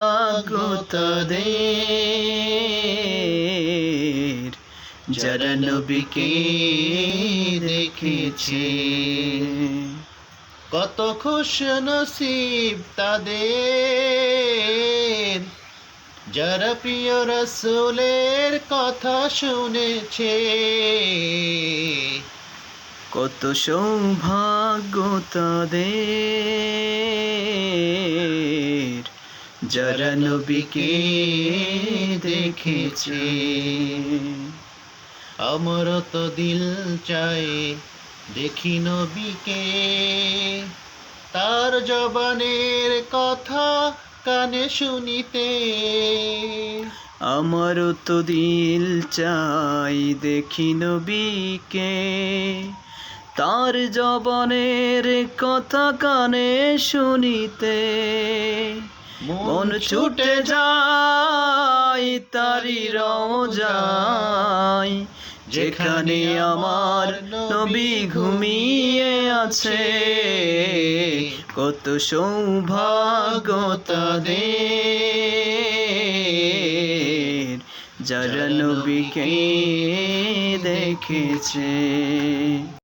তাদের যারা নবীকে দেখেছে। কত খুশ নসিব তাদের, যারা প্রিয় রসুলের কথা শুনেছে। কত সৌভাগ্য তাদের। যারা নবীকে দেখেছে। আমার তো দিল চায় দেখি নবীকে। তার জবানের কথা কানে শুনিতে। আমার তো দিল চাই দেখি নবীকে। তার জবানের কথা কানে শুনিতে। মন ছুটে যায়, তারি রোজায় যেখানে আমার নবী ঘুমিয়ে আছে, কত সৌভাগ্য তাদের। যারা নবীকে দেখেছে।